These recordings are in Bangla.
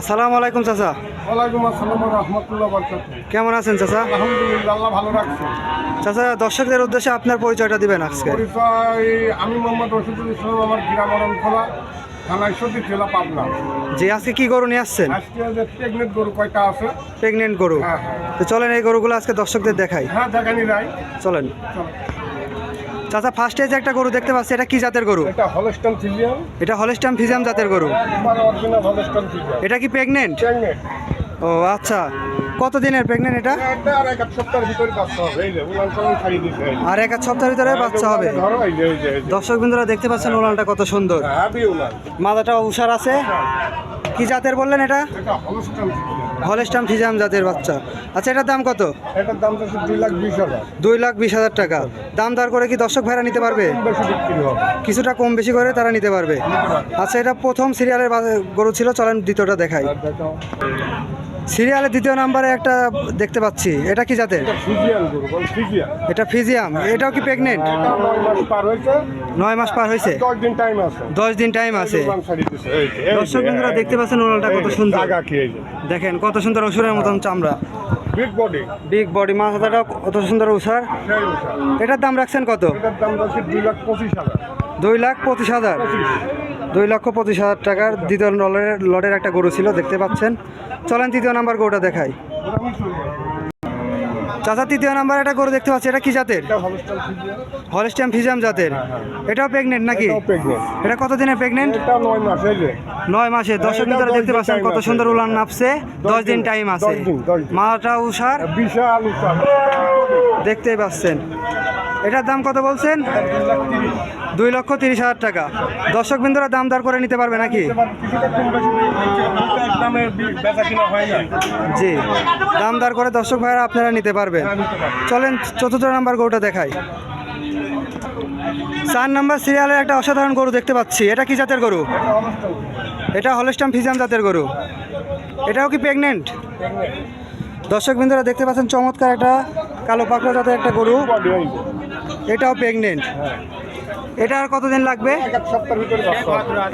আসসালামু আলাইকুম চাচা। ওয়ালাইকুম আসসালাম রহমতুল্লাহ বরকাত কেমন আছেন চাচা? আলহামদুলিল্লাহ আল্লাহ ভালো রাখছে। চাচা দর্শকদের উদ্দেশ্যে আপনার পরিচয়টা দিবেন আজকে। পরিচয় আমি মোহাম্মদ রশিদুল ইসলাম আমার গ্রাম অরণখোলা থানা ঈশ্বরদী জেলা পাবনা। যে আজকে কি গরু নিয়ে আসছেন? আজকে যে প্রেগনেন্ট গরু কয়টা আছে? প্রেগনেন্ট গরু। হ্যাঁ হ্যাঁ। তো চলেন এই গরুগুলো আজকে দর্শকদের দেখাই। হ্যাঁ দেখানি রাই চলেন। চলো। চাচা ফার্স্টে যে একটা গরু দেখতে পাচ্ছি এটা কি জাতের গরু? এটা হলস্টন ফিজিয়াম এটা হলেস্টাম ফিজাম জাতের গরু। ফিজিয়াম এটা কি প্রেগনেন্ট ও আচ্ছা। কত দিনের প্রেগনেন্ট এটা? আর এক সপ্তাহের ভিতরে বাচ্চা হবে আর এক সপ্তাহের ভিতরে বাচ্চা হবে। দর্শক বিন্দুরা দেখতে পাচ্ছেন ওলানটা কত সুন্দর। হ্যাঁ মাথাটা উষার আছে। কি জাতের বললেন এটা? ফিজিয়াম হলেস্টাম ফিজাম জাতের বাচ্চা। আচ্ছা এটার দাম কত? এটার দাম তো দুই লাখ বিশ হাজার। দুই লাখ বিশ হাজার টাকা। দাম দর করে কি দর্শক ভাইরা নিতে পারবে? কিছুটা কম বেশি করে তারা নিতে পারবে। আচ্ছা এটা প্রথম সিরিয়ালের গরু ছিল চলেন দ্বিতীয়টা দেখাই। সিরিয়ালের দ্বিতীয় নাম্বারে একটা দেখতে পাচ্ছি। এটা কি জাতের? এটা ফিজিয়াম এটাও কি প্রেগনেন্ট নয় মাস পার হয়েছে। দশ দিন টাইম আছে। দর্শক বন্ধুরা দেখতে পাচ্ছেন ওনালটা এই কত সুন্দর। দেখেন কত সুন্দর অসুরের মতন চামড়া। বিগ বডি বিগ বডি মাথাটা কত সুন্দর উষার এটার দাম রাখছেন কত? দাম দুই লাখ পঁচিশ হাজার। দুই লাখ পঁচিশ হাজার। দুই লক্ষ পঁচিশ হাজার টাকার দ্বিতীয় লটের লটের একটা গরু ছিল দেখতে পাচ্ছেন। চলেন তৃতীয় নাম্বার গরুটা দেখাই। চাচা তৃতীয় নাম্বার একটা গরু দেখতে পাচ্ছি এটা কি জাতের? হলস্টাম ফিজাম জাতের। এটাও প্রেগনেন্ট নাকি? এটা কত দিনের প্রেগনেন্ট নয় মাস দর্শক ভিতরে দেখতে পাচ্ছেন কত সুন্দর উলান নাপছে। দশ দিন টাইম আছে। মাটা উষার বিশাল দেখতেই পাচ্ছেন। এটার দাম কত বলছেন? দুই লক্ষ তিরিশ হাজার টাকা। দর্শক বিন্দুরা দাম দর করে নিতে পারবে নাকি? জি, দাম দর করে দর্শক ভাইরা আপনারা নিতে পারবেন। পারবে। চলেন, চতুর্থ নাম্বার গরুটা দেখাই। চার নাম্বার সিরিয়ালের একটা অসাধারণ গরু দেখতে পাচ্ছি। এটা কি জাতের গরু? এটা হলস্টাম ফিজাম জাতের গরু। এটাও কি প্রেগনেন্ট? দর্শক বিন্দুরা দেখতে পাচ্ছেন চমৎকার একটা কালো পাকড়া জাতের একটা গরু। এটাও প্রেগনেন্ট। এটা আর কতদিন লাগবে? এক এক সপ্তাহের ভিতরে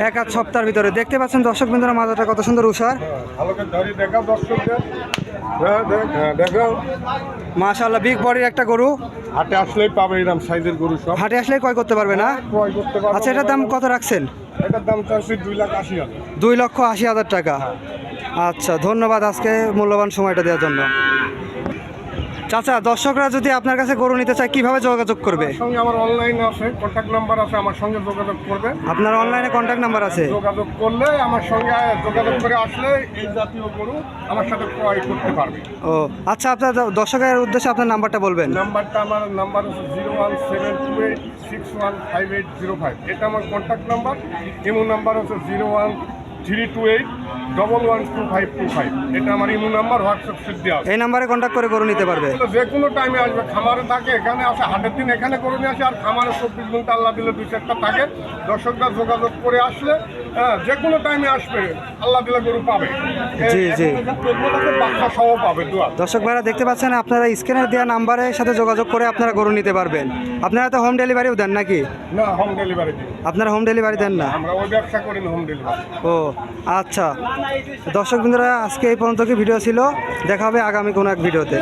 এক আধ সপ্তাহের ভিতরে। দেখতে পাচ্ছেন দর্শক বিন্দুরা মাথাটা কত সুন্দর উষার হ্যাঁ হ্যাঁ মাশাল্লাহ বিগ বডির একটা গরু। হাটে আসলেই পাবে এরকম সাইজের গরু সব। হাটে আসলেই ক্রয় করতে পারবে না? ক্রয় করতে পারবে। আচ্ছা এটার দাম কত রাখছেন? এটার দাম চাচ্ছি দুই লাখ আশি হাজার। দুই লক্ষ আশি হাজার টাকা। আচ্ছা ধন্যবাদ আজকে মূল্যবান সময়টা দেওয়ার জন্য। চাচা দর্শকরা যদি আপনার কাছে গরু নিতে চায় কীভাবে যোগাযোগ করবে? সঙ্গে আমার অনলাইন আছে কন্ট্যাক্ট নাম্বার আছে আমার সঙ্গে যোগাযোগ করবে। আপনার অনলাইনে কন্ট্যাক্ট নাম্বার আছে? যোগাযোগ করলে আমার সঙ্গে যোগাযোগ করে আসলে এই জাতীয় গরু আমার সাথে ক্রয় করতে পারবে। ও আচ্ছা আপনার দর্শকের উদ্দেশ্যে আপনার নাম্বারটা বলবেন। নাম্বারটা আমার নাম্বার হচ্ছে zero one seven two eight six one five eight zero five. এটা আমার কন্ট্যাক্ট নাম্বার ইমো নাম্বার হচ্ছে zero one three two eight double one two five two five. এটা আমার ইমো নাম্বার হোয়াটসঅ্যাপ সেট দেওয়া এই নাম্বারে কন্ট্যাক্ট করে গরু নিতে পারবে। যে কোনো টাইমে আসবে খামারে থাকে এখানে আসে হাটের দিন এখানে করে নিয়ে আসে আর খামারে চব্বিশ ঘণ্টা আল্লাহ দিলে দুই চারটা থাকে। দর্শকরা যোগাযোগ করে আসলে হ্যাঁ যে কোনো টাইমে আসবে আল্লাহ দিলে গরু পাবে। জি, জি। বাচ্চা সহ পাবে দোয়া। দর্শক ভাইরা দেখতে পাচ্ছেন আপনারা স্ক্রিনের দেওয়া নাম্বারের সাথে যোগাযোগ করে আপনারা গরু নিতে পারবেন। আপনারা তো হোম ডেলিভারিও দেন নাকি? না হোম ডেলিভারি আপনারা হোম ডেলিভারি দেন না? আমরা ওই ব্যবসা করি না হোম ডেলিভারি ও আচ্ছা। দর্শক বন্ধুরা আজকে এই পর্যন্ত কি ভিডিও ছিল? দেখা হবে আগামী কোনো এক ভিডিওতে